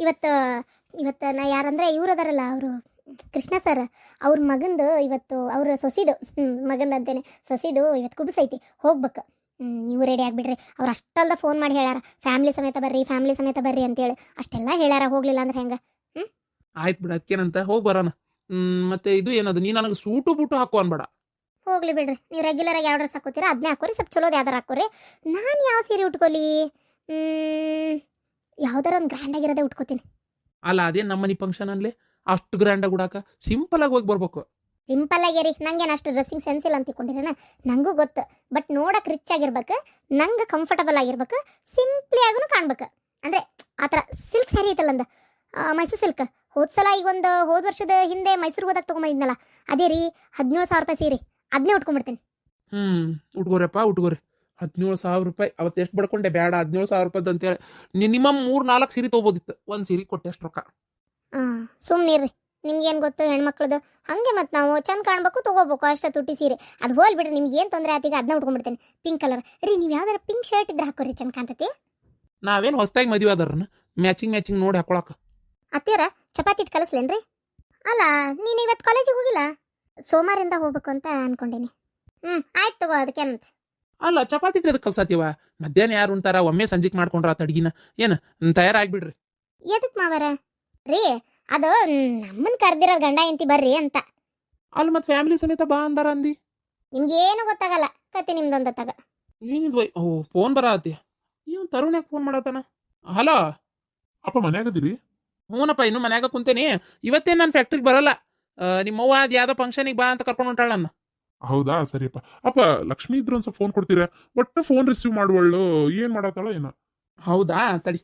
ಇವತ್ತು ಇವತ್ತು ನಾ ಯಾರಂದ್ರೆ ಇವ್ರು ಅದಾರಲ್ಲ ಅವರು ಕೃಷ್ಣ ಸರ್ ಅವ್ರ ಮಗಂದು ಇವತ್ತು ಅವ್ರ ಸೊಸಿದು ಹ್ಞೂ ಮಗಂದು ಅಂತೇನೆ ಸೊಸಿದು ಇವತ್ತು ಕುಬ್ಸೈತಿ ಹೋಗ್ಬೇಕು. ಹ್ಞೂ ನೀವು ರೆಡಿ ಆಗಿಬಿಡ್ರಿ. ಅವ್ರು ಅಷ್ಟಲ್ದ ಫೋನ್ ಮಾಡಿ ಹೇಳ್ಯಾರ ಫ್ಯಾಮ್ಲಿ ಸಮೇತ ಬರ್ರಿ ಫ್ಯಾಮ್ಲಿ ಸಮೇತ ಬರ್ರಿ ಅಂತೇಳಿ. ಅಷ್ಟೆಲ್ಲ ಹೇಳ್ಯಾರ ಹೋಗ್ಲಿಲ್ಲ ಅಂದ್ರೆ ಹೆಂಗೆ? ಆಯ್ತು ಬಿಡ ಅದಕ್ಕೇನಂತ ಹೋಗಿ ಬರೋಣ. ಮತ್ತೆ ಇದು ಏನದು ನೀ ನನಗೆ ಸೂಟು ಬೂಟು ಹಾಕು ಅನ್ಬೇಡ. ಹೋಗ್ಲಿ ಬಿಡ್ರಿ ನೀವು ರೆಗ್ಯುಲರ್ ಆಗಿ ಯಾವ ಡ್ರೆಸ್ ಹಾಕೋತೀರಾ ಅದನ್ನೇ ಹಾಕೋರಿ ಸ್ವಲ್ಪ ಚಲೋದು ಯಾವ್ದಾರು ಹಾಕೋರಿ. ನಾನು ಯಾವ ಸೀರೆ ಉಟ್ಕೊಲಿ? ಯಾವ್ದಾರ ಒಂದು ಗ್ರ್ಯಾಂಡ್ ಆಗಿರೋದೇ ಉಟ್ಕೋತೀನಿ. ಅಲ್ಲ ಅದೇನು ನಮ್ಮ ಮನೆ ಫಂಕ್ಷನ್ ಅನ್ಲಿ? ಅಷ್ಟು ಗ್ರ್ಯಾಂಡಾಗಿ ಉಡಾಕ? ಸಿಂಪಲ್ ಆಗಿ ಹೋಗಿ ಬರ್ಬೇಕು. ಸಿಂಪಲ್ ಆಗಿರಿ ನಂಗೇನು ಅಷ್ಟು ಡ್ರೆಸ್ಸಿಂಗ್ ಸೆನ್ಸ್ ಇಲ್ಲ ಅಂತ ತಿಳ್ಕೊಂಡಿರೇನ ನಂಗೂ ಗೊತ್ತು. ಬಟ್ ನೋಡಕ್ಕೆ ರಿಚ್ ಆಗಿರ್ಬೇಕು ನಂಗೆ ಕಂಫರ್ಟಬಲ್ ಆಗಿರ್ಬೇಕು ಸಿಂಪ್ಲಿ ಆಗೂ ಕಾಣ್ಬೇಕು. ಅಂದರೆ ಆ ಥರ ಸಿಲ್ಕ್ ಸ್ಯಾರಿ ಐತಲ್ಲ ಅಂದ? ಮೈಸೂರು ಸಿಲ್ಕ್ ಹೋದ ಸಲ ಈಗ ಒಂದು ಹೋದ ವರ್ಷದ ಹಿಂದೆ ಮೈಸೂರಿಗೆ ಹೋದಾಗ ತೊಗೊಂಬಂದಿದ್ನಲ್ಲ? ಅದೇ ರೀ ಹದಿನೇಳು ಸಾವಿರ ರೂಪಾಯಿ ಸೀರೆ. ಅದನ್ನೇ ಉಟ್ಕೊಂಡ್ಬಿಡ್ತೀನಿ. ಹ್ಞೂ ಉಟ್ಕೋರಪ್ಪ ಉಟ್ಕೋರಿ. ಹದಿನೇಳು ಸಾವಿರ ರೂಪಾಯಿ ಅವತ್ತು ಎಷ್ಟು ಬಡ್ಕೊಂಡೆ? ಬೇಡ ಹದಿನೇಳು ಸಾವಿರ ರೂಪಾಯಿ ಅಂತೇಳಿ ಮಿನಿಮಮ್ ಮೂರು ನಾಲ್ಕು ಸೀರೆ ತೊಗೋಬೋದಿತ್ತು. ಒಂದು ಸೀರೆ ಕೊಟ್ಟೆ ಅಷ್ಟು ರೊಕ್ಕ. ಸುಮ್ಮನಿರ್ರಿ ನಿಮ್ಗೇನು ಗೊತ್ತು ಹೆಣ್ಮಕ್ಳದು? ಹಂಗೆ ಮತ್ತು ನಾವು ಚಂದ ಕಾಣಬೇಕು ತೊಗೋಬೇಕು ಅಷ್ಟೇ ತುಟ್ಟಿ ಸೀರೆ. ಅದು ಹೋಲ್ ಬಿಡ್ರಿ ನಿಮ್ಗೆ ಏನು ತೊಂದರೆ ಆತೀಗ ಅದನ್ನ ಉಟ್ಕೊಂಡ್ಬಿಡ್ತೇನೆ. ಪಿಂಕ್ ಕಲರ್ ರೀ ನೀವು ಯಾವ್ದಾರ ಪಿಂಕ್ ಶರ್ಟ್ ಇದ್ರೆ ಹಾಕೋರಿ ಚಂದ ಕಾಣ್ತತಿ? ನಾವೇನು ಹೊಸ್ದಾಗಿ ಮದುವೆ ಅದಾರನ ಮ್ಯಾಚಿಂಗ್ ಮ್ಯಾಚಿಂಗ್ ನೋಡಿ ಹಾಕೊಳಕ. ಅತ್ತಿಯರ ಚಪಾತಿ ಇಟ್ಟು ಕಲಿಸ್ಲೇನ್ರಿ? ಅಲ್ಲ ನೀನು ಇವತ್ತು ಕಾಲೇಜಿಗೆ ಹೋಗಿಲ್ಲ? ಸೋಮವಾರಿಂದ ಹೋಗ್ಬೇಕು ಅಂತ ಅನ್ಕೊಂಡೀನಿ. ಹ್ಞೂ ಆಯ್ತು ತಗೋ ಅದಕ್ಕೇನಂತ ಅಲ್ಲ ಚಪಾತಿ ಇಟ್ಟು ಕಲ್ಸಾತೀವ ಮಧ್ಯಾಹ್ನ ಯಾರು ಉಂಟಾರ ಒಮ್ಮೆ ಸಂಜಿಕ್ ಮಾಡ್ಕೊಂಡ್ರ ಆ ಅಡ್ಗಿನ. ಏನು ತಯಾರಾಗ್ಬಿಡ್ರಿ. ಎದಕ್ ಮಾವರ? ರೀ ಅದು ನಮ್ಮನ್ನ ಕರ್ದಿರೋ ಗಂಡ ಎಂತಿ ಬರ್ರಿ ಅಂತ. ಅಲ್ಲಿ ಮತ್ತೆ ಫ್ಯಾಮಿಲಿ ಸಮೇತ ಬಾ ಅಂದಾರ ಅಂದಿ. ನಿಮ್ಗೇನು ಗೊತ್ತಾಗಲ್ಲ. ಕತೆ ನಿಮ್ದೊಂದ ತಗ. ಏನಿದ್ವ ಓ ಫೋನ್ ಬರತ್ತಿ ಇವ್ ತರುಣ್ ಯಾಕೆ ಫೋನ್ ಮಾಡತ್ತಾನ ಹಲೋ? ಅಪ್ಪ ಮನ್ಯಾಗದಿರಿ ಹ್ಞೂನಪ್ಪ ಇನ್ನು ಮನ್ಯಾಗ ಕುಂತೇನಿ. ಇವತ್ತೇ ನಾನು ಫ್ಯಾಕ್ಟ್ರಿಗೆ ಬರಲ್ಲ. ನಿಮ್ಮವ್ವ ಅದು ಯಾವ್ದೋ ಫಂಕ್ಷನಿಗೆ ಬಾ ಅಂತ ಕರ್ಕೊಂಡು ಹೊಂಟಾಳ ನನ್ನ. ಹೌದಾ? ಸರಿಯಪ್ಪ. ಅಪ್ಪ ಲಕ್ಷ್ಮಿ ಇದ್ರು ಒಂದ್ಸ ಸ್ವಲ್ಪ ಫೋನ್ ಕೊಡ್ತೀರಾ? ಒಟ್ಟು ಫೋನ್ ರಿಸೀವ್ ಮಾಡುವಳು. ಏನ್ ಮಾಡತ್ತಾಳ ಏನ? ಹೌದಾ? ತಡಿ.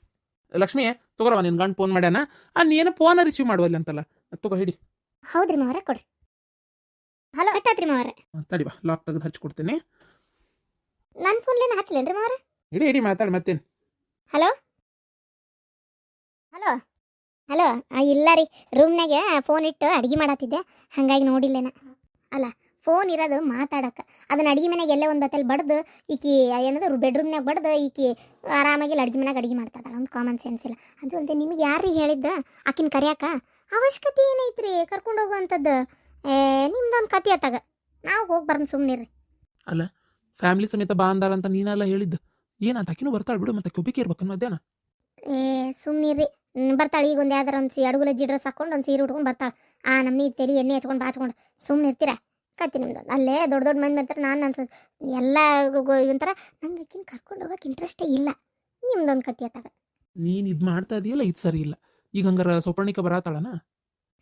ಲಕ್ಷ್ಮಿ ತಗೋರವ ನಿನ್ ಗಂಡ ಫೋನ್ ಮಾಡ್ಯಾನ. ಆ ಏನು ಫೋನ್ ರಿಸೀವ್ ಮಾಡುವಲ್ಲ ಅಂತಲ್ಲ. ತಗೋ ಹಿಡಿ. ಹೌದ್ರಿ ಮಾವರ ಕೊಡಿ. ಹಲೋ ಕಟ್ಟಾತ್ರಿ ಮಾವರ. ತಡಿ ಬಾ ಲಾಕ್ ತೆಗೆದು ಹಚ್ಕೊಡ್ತೀನಿ ನನ್ನ ಫೋನ್ಲೇನು ಹಚ್ಚಲೇನ್ರಿ ಮಾವರ? ಇಡಿ ಇಡಿ ಮಾತಾಡಿ ಮತ್ತೇನು? ಹಲೋ? ಹಲೋ? ಹಲೋ? ಇಲ್ಲ ರೀ. ರೂಮ್ನಾಗ ಫೋನ್ ಇಟ್ಟು ಅಡ್ಗೆ ಮಾಡತ್ತಿದ್ದೆ ಹಂಗಾಗಿ ನೋಡಿಲ್ಲೇನ. ಅಲ್ಲ ಫೋನ್ ಇರೋದು ಮಾತಾಡಕ್ಕೆ ಅದನ್ನ ಅಡುಗೆ ಮನೆಗೆ ಎಲ್ಲೇ ಒಂದು ಬತ್ತಲ್ಲಿ ಬಡ್ದು ಈಕಿ ಏನದು ಬೆಡ್ರೂಮ್ನಾಗ ಬಡ್ದು ಈಕಿ ಆರಾಮಾಗಿ ಅಡುಗೆ ಮನೆಗೆ ಅಡುಗೆ ಮಾಡ್ತಾಳೆ ಒಂದು ಕಾಮನ್ ಸೆನ್ಸ್ ಇಲ್ಲ. ಅದು ಅಲ್ಲದೆ ನಿಮಗೆ ಯಾರು ಹೇಳಿದ್ದ? ಆಕಿನ ಕರೆಯಾಕ? ಅವಶ್ಯಕತೆ ಏನೈತ್ರಿ? ಕರ್ಕೊಂಡು ಹೋಗುವಂಥದ್ದು ಏ ನಿಮ್ದೊಂದು ಕತೆ ಆತಾಗ. ನಾವು ಹೋಗಿ ಬರ್ನ ಅಲ್ಲ ಫ್ಯಾಮಿಲಿ ಸಮೇತ ಬಾ ಅಂದಾರ ಅಂತ ನೀನೆಲ್ಲ ಹೇಳಿದ್ದು. ಏನಂತ? ಆಕಿನೂ ಬರ್ತಾಳೆ ಬಿಡು ಮತ್ತೆ ಕೊಬ್ಬಿಕೆ ಇರ್ಬೇಕು ಮಧ್ಯಾಹ್ನ ಏ ಸುಮ್ಮನಿರಿ ಬರ್ತಾಳೆ. ಈಗ ಒಂದು ಯಾವ್ದಾರ ಒಂದು ಸಿ ಜಿ ಡ್ರೆಸ್ ಹಾಕೊಂಡು ಒಂದು ಸೀರೆ ಉಟ್ಕೊಂಡು ಬರ್ತಾಳೆ. ಆ ನಮ್ಮನಿ ತೆರಿ ಎಣ್ಣೆ ಹಚ್ಕೊಂಡು ಬಾಚ್ಕೊಂಡು ಸುಮ್ಮನೆ ಇರ್ತೀರಾ ಕತ್ತಿ ನಿಮ್ದು. ಅಲ್ಲೇ ದೊಡ್ಡ ದೊಡ್ಡ ಮಂದಿ ಬರ್ತಾರೆ ನಾನು ಅನ್ಸ ಎಲ್ಲ ಒಂಥರ ನಂಗೆ ಆಕಿನ ಕರ್ಕೊಂಡು ಹೋಗಕ್ಕೆ ಇಂಟ್ರೆಸ್ಟೇ ಇಲ್ಲ. ನಿಮ್ದೊಂದು ಕತ್ತಿ ಅತ್ತಾಗ ನೀನು ಇದು ಮಾಡ್ತಾ ಇದೆಯಲ್ಲ ಇದು ಸರಿ ಇಲ್ಲ. ಈಗ ಹಂಗಾರ ಸೊಪರ್ಣಿಕ ಬರತ್ತಾಳನ?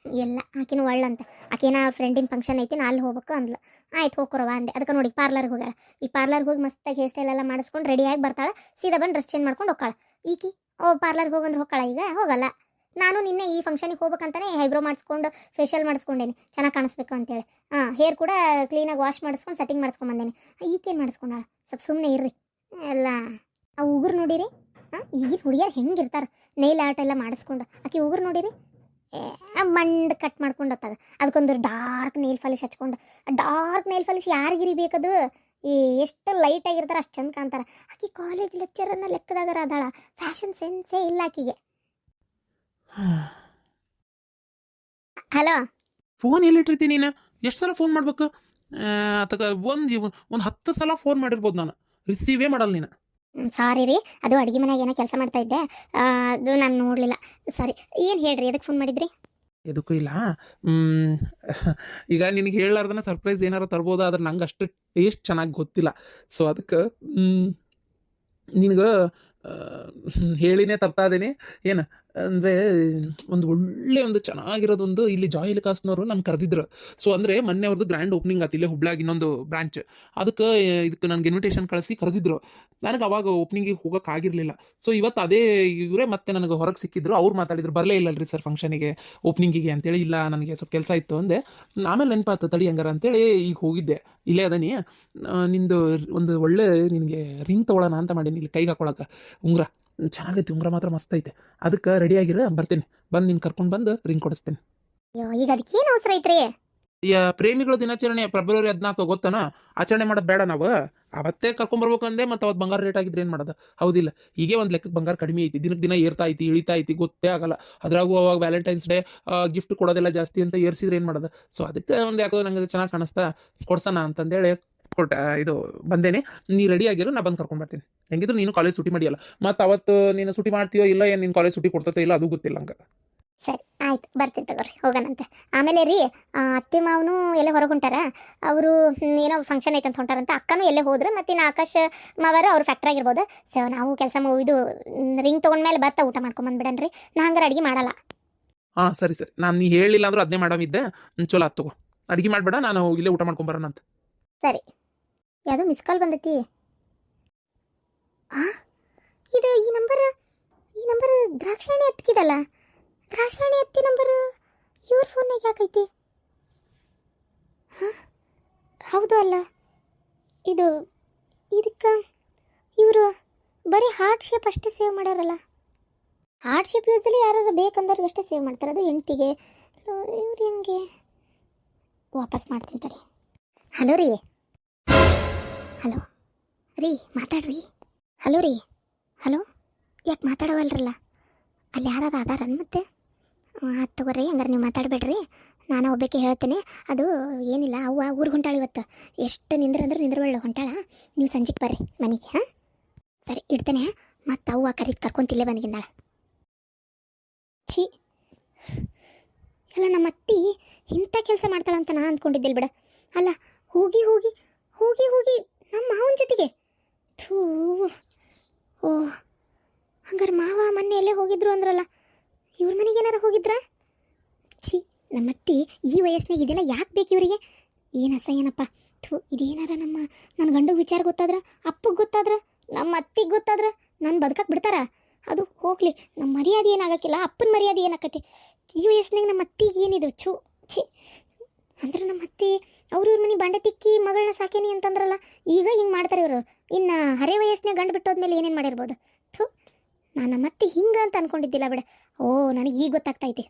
ಎಲ್ಲ ಆಕಿನ ಒಳ್ಳಂತ ಆಕಿನ ಫ್ರೆಂಡಿನ ಫಂಕ್ಷನ್ ಐತಿ ನಾ ಅಲ್ಲಿ ಹೋಗ್ಬೇಕು ಅಂದ್ಲು. ಆಯ್ತು ಹೋಗ್ಕೊರವ ಅಂದೆ. ಅದಕ್ಕೆ ನೋಡಿ ಪಾರ್ಲರ್ಗೆ ಹೋಗ್ಯಾಳ. ಈ ಪಾರ್ಲರ್ಗೆ ಹೋಗಿ ಮಸ್ತಾಗಿ ಹೇರ್ ಸ್ಟೈಲ್ ಎಲ್ಲ ಮಾಡಿಸ್ಕೊಂಡು ರೆಡಿಯಾಗಿ ಬರ್ತಾಳೆ. ಸೀದಾ ಬಂದು ಡ್ರೆಸ್ ಚೇಂಜ್ ಮಾಡ್ಕೊಂಡು ಹೋಗ್ಕಾಳ. ಈಕಿ ಓ ಪಾರ್ಲರ್ಗೆ ಹೋಗಂದ್ರೆ ಹೋಗ್ಕಾಳ ಈಗ? ಹೋಗಲ್ಲ. ನಾನು ನಿನ್ನೆ ಈ ಫಂಕ್ಷನಿಗೆ ಹೋಗ್ಬೇಕಂತಾನೆ ಹೈಬ್ರೋ ಮಾಡಿಸ್ಕೊಂಡು ಫೇಶಿಯಲ್ ಮಾಡಿಸ್ಕೊಂಡೇನೆ. ಚೆನ್ನಾಗಿ ಕಾಣಿಸ್ಬೇಕು ಅಂತೇಳಿ. ಹಾಂ ಹೇರ್ ಕೂಡ ಕ್ಲೀನಾಗಿ ವಾಶ್ ಮಾಡಿಸ್ಕೊಂಡು ಸೆಟ್ಟಿಂಗ್ ಮಾಡಿಸ್ಕೊಂಡು ಬಂದೇನೆ. ಈಗೇನು ಮಾಡಿಸ್ಕೊಂಡಾಳ ಸ್ವಲ್ಪ ಸುಮ್ಮನೆ ಇರ್ರಿ. ಎಲ್ಲ, ಆ ಉಗುರು ನೋಡಿರಿ? ಹಾಂ ಈಗಿನ ಹುಡುಗಿಯರು ಹೆಂಗಿರ್ತಾರೆ? ನೈಲ್ ಆರ್ಟ್ ಎಲ್ಲ ಮಾಡಿಸ್ಕೊಂಡು. ಆಕೆ ಉಗುರು ನೋಡಿರಿ? ಮಂಡ್ ಕಟ್ ಮಾಡ್ಕೊಂಡು ಹೋಗ್ತಾಗ ಅದಕ್ಕೊಂದು ಡಾರ್ಕ್ ನೇಲ್ ಫಾಲಿಶ್ ಹಚ್ಕೊಂಡು. ಡಾರ್ಕ್ ನೇಲ್ ಫಾಲಿಶ್ ಯಾರಿಗಿರಿ ಬೇಕದು? ಈ ಎಷ್ಟು ಲೈಟ್ ಆಗಿರ್ತಾರೆ ಅಷ್ಟು ಚಂದ ಕಾಣ್ತಾರೆ. ಆಕೆ ಕಾಲೇಜ್ ಲೆಕ್ಚರನ್ನ ಲೆಕ್ಕದಾಗರ ಅದಾಳ. ಫ್ಯಾಷನ್ ಸೆನ್ಸೇ ಇಲ್ಲ ಆಕಿಗೆ. ಹಲೋ. ಫೋನ್ ಎಲ್ಲಿಟ್ಟಿರ್ತಿ ನೀನು? ಎಷ್ಟು ಸಲ ಫೋನ್ ಮಾಡ್ಬೇಕು? ಅಥವಾ ಒಂದು ಒಂದು ಹತ್ತು ಸಲ ಫೋನ್ ಮಾಡಿರ್ಬೋದು ನಾನು. ರಿಸೀವೇ ಮಾಡಲ್ಲ ನೀನು. ಸಾರಿ ರೀ. ಅದು ಅಡುಗೆ ಮನೆಯಾಗ ಏನೋ ಕೆಲಸ ಮಾಡ್ತಾ ಇದ್ದೆ. ಅದು ನಾನು ನೋಡಲಿಲ್ಲ. ಸಾರಿ ಏನು ಹೇಳ್ರಿ? ಎದಕ್ಕೆ ಫೋನ್ ಮಾಡಿದ್ರಿ? ಎದಕ್ಕೂ ಇಲ್ಲ. ಈಗ ನಿನಗೆ ಹೇಳಲಾರ್ದನ ಸರ್ಪ್ರೈಸ್ ಏನಾರು ತರ್ಬೋದು? ಆದ್ರೆ ನಂಗೆ ಅಷ್ಟು ಟೇಸ್ಟ್ ಚೆನ್ನಾಗಿ ಗೊತ್ತಿಲ್ಲ. ಸೊ ಅದಕ್ಕೆ ನಿನಗೆ ಹೇಳಿನೇ ತರ್ತಾ ಇದ್ದೀನಿ. ಏನು? ಅಂದರೆ, ಒಂದು ಒಳ್ಳೆ ಒಂದು ಚೆನ್ನಾಗಿರೋದೊಂದು ಇಲ್ಲಿ ಜಾಯಿಲ್ ಕಾಸ್ನವರು ನಾನು ಕರೆದಿದ್ರು. ಸೊ ಅಂದರೆ ಮೊನ್ನೆ ಅವ್ರದ್ದು ಗ್ರ್ಯಾಂಡ್ ಓಪನಿಂಗ್ ಆತು, ಇಲ್ಲೇ ಹುಬ್ಳ್ಯಾಗ ಇನ್ನೊಂದು ಬ್ರಾಂಚ್ ಅದಕ್ಕೆ, ಇದಕ್ಕೆ ನನಗೆ ಇನ್ವಿಟೇಷನ್ ಕಳಿಸಿ ಕರೆದಿದ್ರು. ನನಗೆ ಅವಾಗ ಓಪನಿಂಗಿಗೆ ಹೋಗೋಕ್ಕಾಗಿರಲಿಲ್ಲ ಸೊ ಇವತ್ತು ಅದೇ ಇವರೇ ಮತ್ತೆ ನನಗೆ ಹೊರಗೆ ಸಿಕ್ಕಿದ್ರು. ಅವ್ರು ಮಾತಾಡಿದ್ರು, ಬರಲೇ ಇಲ್ಲಲ್ರಿ ಸರ್ ಫಂಕ್ಷನಿಗೆ ಓಪನಿಂಗಿಗೆ ಅಂತೇಳಿ. ಇಲ್ಲ, ನನಗೆ ಸ್ವಲ್ಪ ಕೆಲಸ ಇತ್ತು ಅಂದೆ. ಆಮೇಲೆ ನೆನಪಾತು ತಡಿ ಹಂಗಾರ ಅಂತೇಳಿ ಈಗ ಹೋಗಿದ್ದೆ. ಇಲ್ಲೇ ಅದನಿ. ನಿಂದು ಒಂದು ಒಳ್ಳೆ ನಿನಗೆ ರಿಂಗ್ ತೊಗೊಳ್ಳೋಣ ಅಂತ ಮಾಡೀನಿ ಇಲ್ಲಿ ಕೈಗೆ ಹಾಕೊಳಕ್ಕೆ ಉಂಗ್ರ. ಚೆನ್ನಾಗೈತಿ ಉಂಗ್ರ ಮಾತ್ರ ಮಸ್ತ್ ಐತೆ. ಅದಕ್ಕೆ ರೆಡಿ ಆಗಿರ ಬರ್ತೀನಿ. ಬಂದು ನಿನ್ನ ಕರ್ಕೊಂಡು ಬಂದು ರಿಂಗ್ ಕೊಡಿಸ್ತೇನೆ. ಅಯ್ಯೋ ಈಗ ಅದಕ್ಕೆ ಏನು ಅವಸರ ಐತ್ರಿ? ಯಾ ಪ್ರೇಮಿಗಳ ದಿನಾಚರಣೆ ಫೆಬ್ರವರಿ ಹದಿನಾಲ್ಕು ಗೊತ್ತಾನ? ಆಚರಣೆ ಮಾಡೋದು ಬೇಡ ನಾವು. ಅವತ್ತೇ ಕರ್ಕೊಂಬರ್ಬೇಕು ಅಂದೆ ಮತ್ತೆ ಅವತ್ತು ಬಂಗಾರ ರೇಟ್ ಆಗಿದ್ರೆ ಏನು ಮಾಡೋದು? ಹೌದಿಲ್ಲ. ಈಗೇ ಒಂದು ಲೆಕ್ಕಕ್ಕೆ ಬಂಗಾರ ಕಡಿಮೆ ಐತಿ. ದಿನಕ್ಕೆ ದಿನ ಏರ್ತಾ ಐತಿ ಇಳಿತಾ ಐತಿ ಗೊತ್ತೇ ಆಗಲ್ಲ. ಅದ್ರಾಗೂ ಅವಾಗ ವ್ಯಾಲೆಂಟೈನ್ಸ್ ಡೇ ಗಿಫ್ಟ್ ಕೊಡೋದೆಲ್ಲ ಜಾಸ್ತಿ ಅಂತ ಏರ್ಸಿದ್ರೆ ಏನು ಮಾಡೋದು? ಸೊ ಅದಕ್ಕೆ ಒಂದು ಯಾಕೋ ನಂಗೆ ಚೆನ್ನಾಗಿ ಕಾಣಿಸ್ತಾ ಕೊಡ್ಸೋಣ ಅಂತಂದೇಳಿ ಕೊಟ್ಟ ಇದು ಬಂದೇನೆ ನೀ ರೆಡಿ ಆಗಿರೋ ನಾ ಬಂದು ಕರ್ಕೊಂಡ್ ಬರ್ತೀನಿ. ಹೆಂಗಿದ್ರು ನೀನು ಕಾಲೇಜ್ ಸುಟಿ ಮಾಡಿಯಲ್ಲ. ಮತ್ತೆ ಅವತ್ತು ನೀನು ಸುಟಿ ಮಾಡ್ತೀಯೋ ಇಲ್ಲ ಏನು ನೀನು ಕಾಲೇಜ್ ಸುಟಿ ಕೊಡ್ತೈತೆ ಇಲ್ಲ ಅದು ಗೊತ್ತಿಲ್ಲ ಹಂಗೆ ಸರಿ ಆಯ್ತು ಬರ್ತೀನಿ ತಗೋರಿ ಹೋಗೋಣಂತೆ. ಆಮೇಲೆ ರೀ ಅತ್ತೆ ಮಾವನು ಎಲ್ಲೇ ಹೊರಗೆ ಹೊಂಟಾರ? ಅವರು ಏನೋ ಫಂಕ್ಷನ್ ಐತೆ ಅಂತ ಹೊಂಟಾರಂತ ಅಕ್ಕನೂ ಎಲ್ಲೇ ಹೋದ್ರು ಮತ್ತೆ ಇನ್ನು ಆಕಾಶ್ ಮಾವರು ಅವ್ರ ಫ್ಯಾಕ್ಟ್ರಿ ಆಗಿರ್ಬೋದು. ಸೊ ನಾವು ಕೆಲಸ ಇದು ರಿಂಗ್ ತೊಗೊಂಡ್ಮೇಲೆ ಬರ್ತಾ ಊಟ ಮಾಡ್ಕೊಂಬಂದ್ಬಿಡನ್ರಿ ನಾ ಹಂಗಾರೆ ಅಡುಗೆ ಮಾಡಲ್ಲ. ಹಾಂ ಸರಿ ಸರಿ. ನಾನು ನೀ ಹೇಳಿಲ್ಲ ಅಂದ್ರೆ ಅದನ್ನೇ ಮಾಡಮಿದ್ದೆ ಹ್ಮ್, ಚಲೋ ಆತ್ ತಗೋ. ಅಡುಗೆ ಮಾಡಬೇಡ ನಾನು ಇಲ್ಲೇ ಊಟ ಮಾಡ್ಕೊಂಬರೋಣ ಅಂತ ಯಾವುದೋ ಮಿಸ್ ಕಾಲ್ ಬಂದೈತಿ. ಆ? ಇದು ಈ ನಂಬರ್ ಈ ನಂಬರ್ ದ್ರಾಕ್ಷಾಯಣಿ ಎತ್ತಿದಲ್ಲ? ದ್ರಾಕ್ಷಾಯಣಿ ಎತ್ತಿ ನಂಬರ್ ಇವ್ರ ಫೋನ್ನಾಗ ಯಾಕೈತಿ? ಹಾಂ? ಹೌದು ಅಲ್ಲ. ಇದು, ಇದಕ್ಕೆ ಇವರು ಬರೀ ಹಾರ್ಟ್ ಶೇಪ್ ಅಷ್ಟೇ ಸೇವ್ ಮಾಡ್ಯಾರಲ್ಲ. ಹಾರ್ಟ್ ಶೇಪ್ ಯೂಸಲಿ ಯಾರು ಬೇಕಂದವ್ರಿಗೆ ಅಷ್ಟೇ ಸೇವ್ ಮಾಡ್ತಾರೆ. ಅದು ಹೆಂಡ್ತಿಗೆ. ಇವ್ರು ಹೆಂಗೆ? ವಾಪಸ್ ಮಾಡ್ತೀನಿ ತಡಿ. ಹಲೋ ರೀ. ಹಲೋ. ರೀ, ಮಾತಾಡ್ರಿ. ಹಲೋ ರೀ. ಹಲೋ. ಯಾಕೆ ಮಾತಾಡವಲ್ರಲ್ಲ? ಅಲ್ಲಿ ಯಾರು ಅದಾರನ್ ಮತ್ತೆ? ಆಯ್ತು ತಗೋರಿ, ಹಂಗಾರೆ ನೀವು ಮಾತಾಡಬೇಡ್ರಿ. ನಾನು ಒಬ್ಬಕ್ಕೆ ಹೇಳ್ತೇನೆ. ಅದು ಏನಿಲ್ಲ, ಅವ್ವ ಊರು ಹೊಂಟಾಳ ಇವತ್ತು. ಎಷ್ಟು ನಿಂದ್ರ ಅಂದ್ರೆ ನಿಂದ್ರವಳ್ಳ ಹೊಂಟಾಳ. ನೀವು ಸಂಜೆಗೆ ಬರ್ರಿ ಮನೆಗೆ, ಹಾಂ? ಸರಿ, ಇಡ್ತೇನೆ. ಮತ್ತು ಅವ್ವ ಕರೀದು ಕರ್ಕೊಂತಿಲ್ಲೇ ನಾಳೆ ಛೀ. ಅಲ್ಲ ನಮ್ಮ ಅತ್ತಿ ಇಂಥ ಕೆಲಸ ಮಾಡ್ತಾಳಂತ ನಾ ಅಂದ್ಕೊಂಡಿದ್ದಿಲ್ಲ ಬಿಡ. ಅಲ್ಲ, ಹೋಗಿ ಹೋಗಿ ಹೋಗಿ ಹೋಗಿ ನಮ್ಮ ಮಾವನ ಜೊತೆಗೆ. ಥೂ, ಓ, ಹಂಗಾರೆ ಮಾವ ಮೊನ್ನೆ ಎಲ್ಲೇ ಹೋಗಿದ್ರು ಅಂದ್ರಲ್ಲ, ಇವ್ರ ಮನೆಗೆ ಏನಾರು ಹೋಗಿದ್ರಾ? ಛೀ, ನಮ್ಮತ್ತಿ ಈ ವಯಸ್ಸಿನಾಗ ಇದೆಲ್ಲ ಯಾಕೆ ಬೇಕು ಇವರಿಗೆ? ಏನು ಅಸಹ್ಯನಪ್ಪ. ಥೂ, ಇದೇನಾರ ನಮ್ಮ ನನ್ನ ಗಂಡು ವಿಚಾರ ಗೊತ್ತಾದ್ರ? ಅಪ್ಪಗೆ ಗೊತ್ತಾದ್ರ? ನಮ್ಮ ಅತ್ತಿಗೆ ಗೊತ್ತಾದ್ರ? ನಾನು ಬದುಕಕ್ಕೆ ಬಿಡ್ತಾರ? ಅದು ಹೋಗ್ಲಿ ನಮ್ಮ ಮರ್ಯಾದೆ ಏನಾಗಕ್ಕಿಲ್ಲ ಅಪ್ಪನ ಮರ್ಯಾದೆ ಏನಾಕತಿ ಈ ವಯಸ್ಸಿನಾಗ ನಮ್ಮ ಅತ್ತಿಗೆ ಏನಿದು? ಛೂ, ಛೀ. ಅಂದ್ರೆ ನಮ್ಮ ಅತ್ತೆ, ಅವ್ರ ಇವ್ರ ಮನೆ ಬಂಡೆ ತಿಕ್ಕಿ ಮಗಳನ್ನ ಸಾಕೇನಿ ಅಂತಂದ್ರಲ್ಲ, ಈಗ ಹಿಂಗೆ ಮಾಡ್ತಾರೆ ಇವರು. ಇನ್ನು ಹರೇ ವಯಸ್ಸಿನಾಗ ಗಂಡು ಬಿಟ್ಟೋದ್ಮೇಲೆ ಏನೇನು ಮಾಡಿರ್ಬೋದು? ಥು, ನಾನು ಮತ್ತೆ ಹಿಂಗೆ ಅಂತ ಅನ್ಕೊಂಡಿದ್ದಿಲ್ಲ ಬಿಡ. ಓ, ನನಗೆ ಈಗ ಗೊತ್ತಾಗ್ತೈತಿ.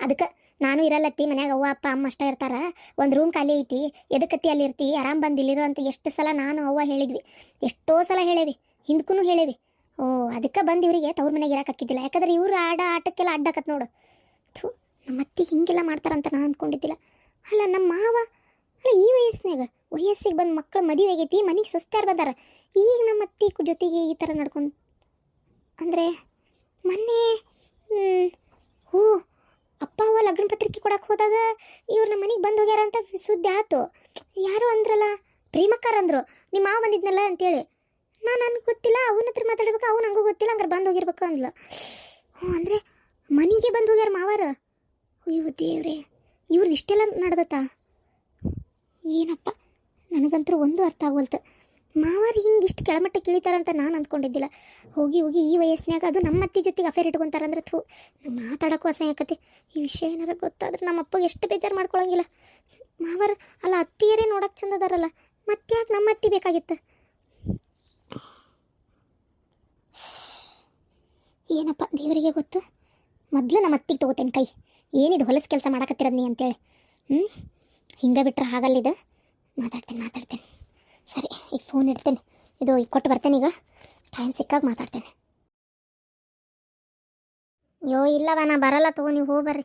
ಅದಕ್ಕೆ ನಾನು ಇರಲ್ಲತ್ತಿ ಮನ್ಯಾಗ ಅವ್ವ, ಅಪ್ಪ, ಅಮ್ಮ ಅಷ್ಟ ಇರ್ತಾರ. ಒಂದು ರೂಮ್ ಖಾಲಿ ಐತಿ ಎದಕ್ಕತ್ತಿ ಅಲ್ಲಿ ಇರ್ತಿ, ಆರಾಮ್ ಬಂದಿಲ್ಲಿರೋ ಅಂತ ಎಷ್ಟು ಸಲ ನಾನು ಅವ್ವ ಹೇಳಿದ್ವಿ. ಎಷ್ಟೋ ಸಲ ಹೇಳೇವಿ ಹಿಂದಕ್ಕೂ ಹೇಳೇವಿ. ಓ, ಅದಕ್ಕೆ ಬಂದು ಇವರಿಗೆ ತವ್ರ ಮನೆಗೆ ಇರಕ್ಕೆ ಯಾಕಂದ್ರೆ ಇವ್ರು ಆಡ ಆಟಕ್ಕೆಲ್ಲ ಅಡ್ಡಾಕತ್ ನೋಡು. ಥೂ ನಮ್ಮ ಅತ್ತೆ ಹಿಂಗೆಲ್ಲ ಮಾಡ್ತಾರಂತ ನಾನು ಅಂದ್ಕೊಂಡಿದ್ದಿಲ್ಲ ಅಲ್ಲ ನಮ್ಮ ಮಾವ? ಅಲ್ಲ, ಈ ವಯಸ್ಸಿನಾಗ ವಯಸ್ಸಿಗೆ ಬಂದು ಮಕ್ಕಳು ಮದುವೆ ಆಗೈತಿ, ಮನೆಗೆ ಸುಸ್ತಾರು ಬಂದಾರ. ಈಗ ನಮ್ಮ ಅತ್ತಿ ಜೊತೆಗೆ ಈ ಥರ ನಡ್ಕೊಂಡು ಅಂದರೆ ಮೊನ್ನೆ ಹ್ಞೂ ಅಪ್ಪ ಅವ ಲಗ್ನ ಪತ್ರಿಕೆ ಕೊಡಕ್ಕೆ ಹೋದಾಗ ಇವ್ರು ನಮ್ಮ ಮನೆಗೆ ಬಂದು ಹೋಗ್ಯಾರ ಅಂತ ಸುದ್ದಿ ಆಯ್ತು ಯಾರು ಅಂದ್ರಲ್ಲ, ಪ್ರೇಮಕ್ಕಾರ ಅಂದರು. ನಿಮ್ಮ ಮಾವ ಬಂದಿದ್ನಲ್ಲ ಅಂತೇಳಿ. ನಾನು ನನಗೆ ಗೊತ್ತಿಲ್ಲ, ಅವನ ಹತ್ರ ಮಾತಾಡ್ಬೇಕು, ಅವ್ನು ನಂಗೂ ಗೊತ್ತಿಲ್ಲ ಅಂದ್ರೆ ಬಂದು ಹೋಗಿರ್ಬೇಕು ಅಂದ್ಲ. ಹ್ಞೂ ಅಂದರೆ ಮನೆಗೆ ಬಂದು ಹೋಗ್ಯಾರ ಮಾವಾರ. ಅಯ್ಯೋ ದೇವ್ರೆ. ಇವ್ರದ್ದು ಇಷ್ಟೆಲ್ಲ ನಡೆದತ್ತಾ? ಏನಪ್ಪ? ನನಗಂತೂ ಒಂದು ಅರ್ಥ ಆಗವಲ್ತು. ಮಾವಾರು ಹಿಂಗೆ ಇಷ್ಟು ಕೆಳಮಟ್ಟಕ್ಕೆ ಇಳಿತಾರಂತ ನಾನು ಅಂದ್ಕೊಂಡಿದ್ದಿಲ್ಲ. ಹೋಗಿ ಹೋಗಿ ಈ ವಯಸ್ಸಿನಾಗ ಅದು ನಮ್ಮ ಅತ್ತೆ ಜೊತೆಗೆ ಅಫೇರ್ ಇಟ್ಕೊತಾರಂದ್ರೆ ಥೂ, ಮಾತಾಡೋಕ್ಕೂ ಅಸಹ್ಯ ಆಕತಿ ಈ ವಿಷಯ ಏನಾರ ಗೊತ್ತಾದ್ರೆ ನಮ್ಮ ಅಪ್ಪಗೆ ಎಷ್ಟು ಬೇಜಾರು ಮಾಡ್ಕೊಳಂಗಿಲ್ಲ. ಮಾವಾರ ಅಲ್ಲ ಅತ್ತಿಯರೇ ನೋಡೋಕೆ ಚಂದದಾರಲ್ಲ ಮತ್ತೆ ಯಾಕೆ ನಮ್ಮ ಅತ್ತಿ ಬೇಕಾಗಿತ್ತು? ಏನಪ್ಪ ದೇವರಿಗೆ ಗೊತ್ತು? ಮೊದಲು ನಮ್ಮ ಅತ್ತಿಗೆ ತಗೋತೇನೆ ಕೈ. ಏನಿದು ಹೊಲಸು ಕೆಲಸ ಮಾಡಕತ್ತಿರೋದು ನೀ ಅಂತೇಳಿ? ಹ್ಞೂ ಹಿಂಗೆ ಬಿಟ್ರೆ ಹಾಗಲ್ಲಿದು ಮಾತಾಡ್ತೇನೆ ಮಾತಾಡ್ತೇನೆ. ಸರಿ ಈಗ ಫೋನ್ ಇಡ್ತೇನೆ. ಇದು ಈಗ ಕೊಟ್ಟು ಬರ್ತೇನೆ ಈಗ. ಟೈಮ್ ಸಿಕ್ಕಾಗ ಮಾತಾಡ್ತೇನೆ. ಯೋ, ಇಲ್ಲವ, ನಾ ಬರಲ್ಲ ತಗೋ, ನೀವು ಹೋಗಿ ಬರ್ರಿ.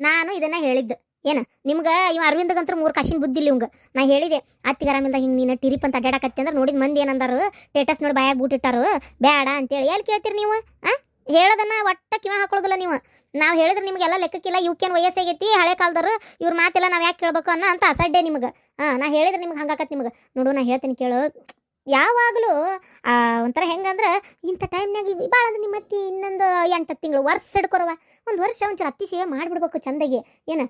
ನಾನು ಇದನ್ನ ಹೇಳಿದ್ದು. ಏನು, ನಿಮ್ಗೆ ಇವ ಅರವಿಂದಗಂತ್ರ ಮೂರು ಕಾಶಿನ ಬುದ್ಧಿ ಇಲ್ಲ ಹಿಂಗೆ ನಾ ಹೇಳಿದೆ, ಅತ್ತಿಗೆ ಆರಾಮಿಲ್ದಾಗ ಹಿಂಗೆ ನೀನು ಟಿರಿಪ್ ಅಂತ ಅಡ್ಡಾಡಕತ್ತಿ ಅಂದ್ರೆ ನೋಡಿದ ಮಂದಿ ಏನಂದಾರು ಸ್ಟೇಟಸ್ ನೋಡಿ ಬಾಯಾಗ ಬೂಟಿಟ್ಟಾರು ಬೇಡ ಅಂತೇಳಿ. ಎಲ್ಲಿ ಕೇಳ್ತೀರಿ ನೀವು, ಆ? ಹೇಳೋದನ್ನ ಒಟ್ಟ ಕಿವ ಹಾಕೊಳ್ಳೋದಿಲ್ಲ ನೀವು. ನಾವು ಹೇಳಿದ್ರೆ ನಿಮಗೆಲ್ಲ ಲೆಕ್ಕಕ್ಕಿಲ್ಲ ಇವಕ್ಕೇನು ವಯಸ್ಸಾಗೈತಿ ಹಳೆ ಕಾಲದವ್ರು, ಇವ್ರ ಮಾತೆಲ್ಲ ನಾವು ಯಾಕೆ ಕೇಳ್ಬೇಕು ಅನ್ನೋ ಅಂತ ಅಸಡ್ಡೆ ನಿಮಗೆ. ಹಾಂ, ನಾ ಹೇಳಿದ್ರೆ ನಿಮ್ಗೆ ಹಂಗಾಕತ್ ನಿಮಗೆ. ನೋಡು, ನಾ ಹೇಳ್ತೀನಿ ಕೇಳು. ಯಾವಾಗಲೂ ಒಂಥರ ಹೆಂಗಂದ್ರೆ, ಇಂಥ ಟೈಮ್ನಾಗ ಭಾಳ ಅಂದ್ರೆ ನಿಮ್ಮ ಅತ್ತಿ ಇನ್ನೊಂದು ಎಂಟು ತಿಂಗಳು ವರ್ಷ ಹಿಡ್ಕೊರವ ಒಂದು ವರ್ಷ ಒಂಚೂರು ಅತ್ತಿ ಸೇವೆ ಮಾಡಿಬಿಡ್ಬೇಕು ಚಂದಾಗಿ. ಏನು?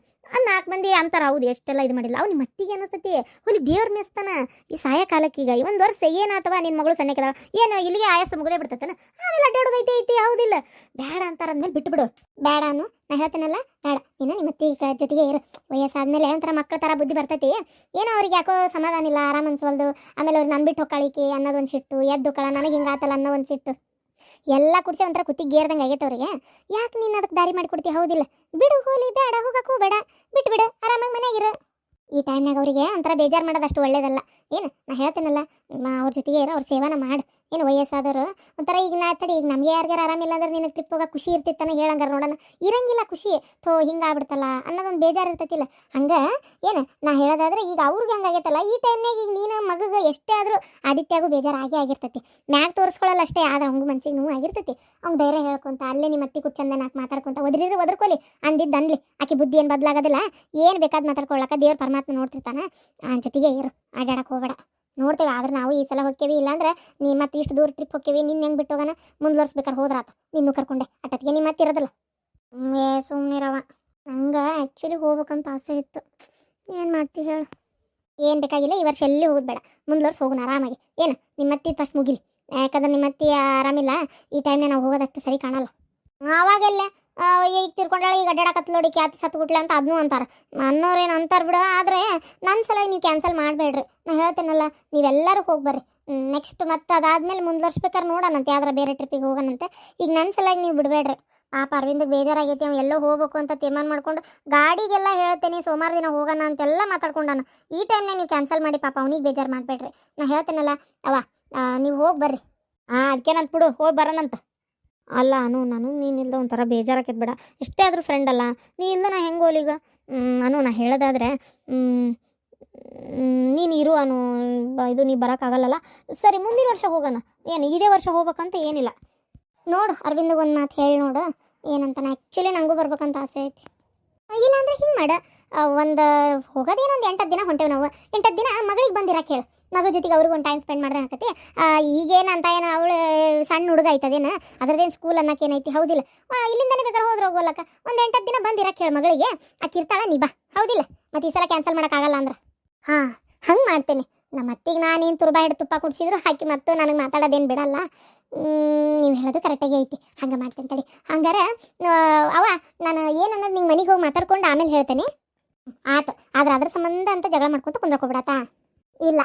ನಾಲ್ಕು ಮಂದಿ ಅಂತಾರ, ಹೌದು, ಎಷ್ಟೆಲ್ಲ ಇದು ಮಾಡಿಲ್ಲ ಅವು ನಿಮ್ಮ ಅತ್ತಿಗೆ ಅನಿಸ್ತತಿ. ಹುಲಿ ದೇವ್ರ ಮೆಸ್ತಾನ. ಈ ಸಾಯ ಕಾಲಕ್ಕೆ ಈ ಒಂದು ವರ್ಷ ಏನಾತವ ನಿನ್ನ ಮಗಳು ಸಣ್ಣಕ್ಕಿದ ಏನು, ಇಲ್ಲಿಗೆ ಆಯಾಸ ಮುಗದೇ ಬಿಡ್ತತನ? ಆಮೇಲೆ ಅಡ್ಡಾಡೋದೈತಿ ಐತಿ, ಹೌದಿಲ್ಲ. ಬೇಡ ಅಂತಾರ ಅಂದ್ಮೇಲೆ ಬಿಟ್ಬಿಡು. ಬೇಡ ಅನ್ನು. ನಾ ಹೇಳ್ತೇನಲ್ಲ ಬೇಡ ನೀನು ನಿಮ್ಮ ಅತ್ತಿಗೆ ಜೊತೆಗೆ ಇರು. ವಯಸ್ಸಾದ್ಮೇಲೆ ಒಂಥರ ಮಕ್ಕಳ ಥರ ಬುದ್ಧಿ ಬರ್ತೈತಿ. ಏನೋ ಅವ್ರಿಗೆ ಯಾಕೋ ಸಮಾಧಾನ ಇಲ್ಲ, ಆರಾಮ್ ಅನ್ಸವಲ್ದು. ಆಮೇಲೆ ಅವ್ರು ನಾನು ಬಿಟ್ಟು ಹೊಕ್ಕಾಳಿಕೆ ಅನ್ನೋದೊಂದು ಸಿಟ್ಟು, ಎದ್ದು ಕಳ, ನನಗೆ ಹಿಂಗಾತಲ್ಲ ಅನ್ನೋ ಒಂದು ಸಿಟ್ಟು. ಎಲ್ಲ ಕುಡ್ಸಿ ಒಂಥರ ಕುತ್ತಿಗೆ ಗೇರ್ದಂಗೆ ಆಗೈತೆ ಅವ್ರಿಗೆ. ಯಾಕೆ ನೀನು ಅದಕ್ಕೆ ದಾರಿ ಮಾಡಿಕೊಡ್ತಿ? ಹೌದಿಲ್ಲ. ಬಿಡು, ಹೋಲಿ, ಬೇಡ, ಹೋಗಕ್ಕೆ ಹೋಗಬೇಡ ಬಿಟ್ಟು ಬಿಡು, ಆರಾಮಾಗಿ ಮನೆಯಾಗಿರು ಈ ಟೈಮ್ನಾಗ ಅವರಿಗೆ ಒಂಥರ ಬೇಜಾರು ಮಾಡೋದು ಒಳ್ಳೇದಲ್ಲ. ಏನು, ನಾ ಹೇಳ್ತೀನಲ್ಲ ಅವ್ರ ಜೊತೆಗೆ ಇರೋ, ಅವ್ರ ಸೇವಾನ ಮಾಡು. ಏನು ವಯಸ್ಸಾದವರು? ಒಂಥರ ಈಗ ನಾ ತಡಿ, ಈಗ ನಮಗೆ ಯಾರಿಗಾರ ಆರಾಮಿಲ್ಲ ಅಂದ್ರೆ ನಿನಗೆ ಟ್ರಿಪ್ ಹೋಗೋ ಖುಷಿ ಇರ್ತಿತ್ತಾನೆ ಹೇಳಂಗಾರ ನೋಡೋಣ. ಇರಂಗಿಲ್ಲ ಖುಷಿ. ಥೋ, ಹಿಂಗಾಗ್ಬಿಡ್ತಲ್ಲ. ಅನ್ನೋದೊಂದು ಬೇಜಾರು ಇರ್ತೈತಿಲ್ಲ ಹಂಗೆ, ಏನು, ನಾ ಹೇಳೋದಾದ್ರೆ ಈಗ ಅವ್ರಿಗೆ ಹಂಗಾಗೈತಲ್ಲ ಈ ಟೈಮ್ನಾಗ ಈಗ ನೀನು ಮಗಗೆ ಎಷ್ಟೇ ಆದರೂ ಆದಿತ್ಯಾಗೂ ಬೇಜಾರು ಆಗೇ ಆಗಿರ್ತೈತಿ. ಮ್ಯಾಗ ತೋರಿಸ್ಕೊಳ್ಳಲ್ಲ ಅಷ್ಟೇ, ಆದ್ರೆ ಅವ್ನು ಮನ್ಸಿಗೆ ನೋವು ಆಗಿರ್ತೈತಿ. ಅವ್ನು ಧೈರ್ಯ ಹೇಳ್ಕೊಂತ, ಅಲ್ಲೇ ನಿಮ್ಮ ಅತ್ತಿ ಕುಟ್ ಚಂದ ನಾಲ್ಕು ಮಾತಾಡ್ಕೊಂತ, ಒದ್ರಿದ್ರೆ ಒದರ್ಕೊಲಿ ಅಂದಿದ್ದು ಅನ್ಲಿ. ಆಕೆ ಬುದ್ಧಿ ಏನು ಬದಲಾಗೋದಿಲ್ಲ. ಏನು ಬೇಕಾದ್ ಮಾತಾಡ್ಕೊಳ್ಳೋಕೆ ದೇವ್ರ ಪರಮಾತ್ಮ ನೋಡ್ತಿರ್ತಾನೆ. ಅವನ ಜೊತೆಗೆ ಇರು ಆಡಾಡಕ್ಕೆ ಹೋಗ್ಬೇಡ. ನೋಡ್ತೇವೆ, ಆದ್ರೆ ನಾವು ಈ ಸಲ ಹೋಕ್ಕೇವಿ, ಇಲ್ಲಾಂದ್ರೆ ನೀ ಮತ್ತೆ ಇಷ್ಟು ದೂರ ಟ್ರಿಪ್ ಹೋಕ್ಕೇವಿ ನಿನ್ನ ಹೆಂಗೆ ಬಿಟ್ಟು ಹೋಗೋಣ ಮುಂದುವರ್ಸ್ಬೇಕಾರೆ ಹೋದ್ರಾತ, ನಿನ್ನೂ ಕರ್ಕೊಂಡೆ ಅಟ್ಟತ್ಗೆ ನೀ ಮತ್ತೆ ಇರೋದಲ್ಲ. ಏ ಸುಮ್ಮನಿರವ ನಂಗೆ ಆ್ಯಕ್ಚುಲಿ ಹೋಗ್ಬೇಕಂತ ಆಸೆ ಇತ್ತು. ಏನು ಮಾಡ್ತಿ ಹೇಳು? ಏನು ಬೇಕಾಗಿಲ್ಲ, ಈ ವರ್ಷ ಎಲ್ಲಿ ಹೋಗೋದು ಬೇಡ. ಮುಂದ್ವರ್ಸ್ ಹೋಗೋಣ ಆರಾಮಾಗಿ. ಏನು ನಿಮ್ಮ ಅತ್ತಿ ಫಸ್ಟ್ ಮುಗಿಲಿ? ಯಾಕಂದ್ರೆ ನಿಮ್ಮ ಅತ್ತಿ ಆರಾಮಿಲ್ಲ, ಈ ಟೈಮ್ನ ನಾವು ಹೋಗೋದಷ್ಟು ಸರಿ ಕಾಣಲ್ಲ. ಆವಾಗೆಲ್ಲ ಈಗ ತಿರ್ಕೊಂಡಾಳೆ, ಈಗ ಅಡ್ಡಾಡಕತ್ಲ ನೋಡಿ ಕ್ಯಾತಿ ಸತ್ತು ಬಿಟ್ಲೆ ಅಂತ ಅದನ್ನೂ ಅಂತಾರೆ. ಅನ್ನೋರೇನು ಅಂತಾರೆ ಬಿಡು, ಆದರೆ ನನ್ನ ಸಲ ನೀವು ಕ್ಯಾನ್ಸಲ್ ಮಾಡಬೇಡ್ರಿ. ನಾನು ಹೇಳ್ತೇನಲ್ಲ, ನೀವೆಲ್ಲರೂ ಹೋಗಿ ಬರ್ರಿ. ನೆಕ್ಸ್ಟ್ ಮತ್ತೆ ಅದಾದ್ಮೇಲೆ ಮುಂದುವರ್ಸ್ಬೇಕಾರೆ ನೋಡೋಣಂತೆ ಯಾವ್ದಾರ ಬೇರೆ ಟ್ರಿಪ್ಪಿಗೆ ಹೋಗೋಣಂತೆ ಈಗ ನನ್ನ ಸಲಾಗಿ ನೀವು ಬಿಡಬೇಡ್ರಿ. ಪಾಪ ಅರವಿಂದಗೆ ಬೇಜಾರಾಗೈತಿ ಅವ್ನು ಎಲ್ಲೋ ಹೋಗ್ಬೇಕು ಅಂತ ತೀರ್ಮಾನ ಮಾಡ್ಕೊಂಡು ಗಾಡಿಗೆಲ್ಲ ಹೇಳ್ತೇನೆ ಸೋಮವಾರ ದಿನ ಹೋಗೋಣ ಅಂತೆಲ್ಲ ಮಾತಾಡ್ಕೊಂಡಾನ. ಈ ಟೈಮ್ನೇ ನೀವು ಕ್ಯಾನ್ಸಲ್ ಮಾಡಿ, ಪಾಪ ಅವನಿಗೆ ಬೇಜಾರು ಮಾಡಬೇಡ್ರಿ. ನಾನು ಹೇಳ್ತೇನಲ್ಲ ಅವ ನೀವು ಹೋಗಿ ಬರ್ರಿ. ಹಾಂ ಅದಕ್ಕೆ ಬಿಡು ಹೋಗಿ ಬರೋಣಂತ. ಅಲ್ಲ ಅನು, ನಾನು ನೀನಿಲ್ದ ಒಂಥರ ಬೇಜಾರಾಕೈತೆ ಬೇಡ ಎಷ್ಟೇ ಆದರೂ ಫ್ರೆಂಡ್ ಅಲ್ಲ, ನೀ ಇಲ್ದ ನಾ ಹೆಂಗೆ ಹೋಲಿಗ ಅನು, ನಾ ಹೇಳೋದಾದ್ರೆ ನೀನು ಇರು ಅನು ಇದು ನೀ ಬರೋಕ್ಕಾಗಲ್ಲಲ್ಲ ಸರಿ, ಮುಂದಿನ ವರ್ಷ ಹೋಗೋಣ. ಏನು, ಇದೇ ವರ್ಷ ಹೋಗ್ಬೇಕಂತ ಏನಿಲ್ಲ. ನೋಡು ಅರವಿಂದಗೆ ಒಂದು ಮಾತು ಹೇಳಿ ನೋಡು. ಏನಂತ ಆ್ಯಕ್ಚುಲಿ ನನಗೂ ಬರ್ಬೇಕಂತ ಆಸೆ ಐತಿ. ಇಲ್ಲ ಅಂದ್ರೆ ಹಿಂಗೆ ಮಾಡ. ಒಂದು, ಹೋಗೋದೇನೋ ಒಂದು ಎಂಟತ್ತು ದಿನ ಹೊಂಟೇವು ನಾವು. ಎಂಟತ್ತು ದಿನ ಮಗಳಿಗೆ ಬಂದಿರಕ್ಕೆ ಹೇಳು ಮಗಳ ಜೊತೆಗೆ ಅವ್ರಿಗೆ ಒಂದು ಟೈಮ್ ಸ್ಪೆಂಡ್ ಮಾಡ್ದಂಗೆ ಈಗೇನು ಅಂತ ಏನು ಅವಳು ಸಣ್ಣ ಹುಡುಗ ಐತದೇನು ಅದ್ರದ್ದೇನು ಸ್ಕೂಲ್ ಅನ್ನಕ್ಕೆ ಏನೈತಿ? ಹೌದಿಲ್ಲ. ಇಲ್ಲಿಂದನೇ ಬೇಕಾದ್ರೆ ಹೋದ್ರೆ ಹೋಗೋಲ್ಲಕ್ಕ ಒಂದು ಎಂಟತ್ತು ದಿನ ಬಂದಿರಕ್ಕೆ ಹೇಳು ಮಗಳಿಗೆ. ಆ, ಕಿರ್ತಾಳ, ನೀ ಬಾ. ಹೌದಿಲ್ಲ. ಮತ್ತೆ ಈ ಸಲ ಕ್ಯಾನ್ಸಲ್ ಮಾಡೋಕ್ಕಾಗಲ್ಲ ಅಂದ್ರೆ. ಹಾಂ, ಹಂಗೆ ಮಾಡ್ತೇನೆ. ನಮ್ಮ ಅತ್ತಿಗೆ ನಾನೇನು ತುರ್ಬಾ ಹಿಡಿದು ತುಪ್ಪ ಕುಡಿಸಿದ್ರು ಹಾಕಿ ಮತ್ತು ನನಗೆ ಮಾತಾಡೋದೇನು ಬಿಡಲ್ಲ. ನೀವು ಹೇಳೋದು ಕರೆಕ್ಟಾಗಿ ಐತಿ. ಹಂಗೆ ಮಾಡ್ತೇನೆ ತಡಿ. ಹಂಗಾರೆ ಅವ ನಾನು ಏನನ್ನೋದು ನಿಂಗೆ ಮನೆಗೆ ಹೋಗಿ ಮಾತಾಡ್ಕೊಂಡು ಆಮೇಲೆ ಹೇಳ್ತೇನೆ. ಆತು. ಆದ್ರೆ ಅದ್ರ ಸಂಬಂಧ ಅಂತ ಜಗಳ ಮಾಡ್ಕೊತ ಕುಂದ್ರಕೋಬಿಡತ್ತಾ? ಇಲ್ಲ.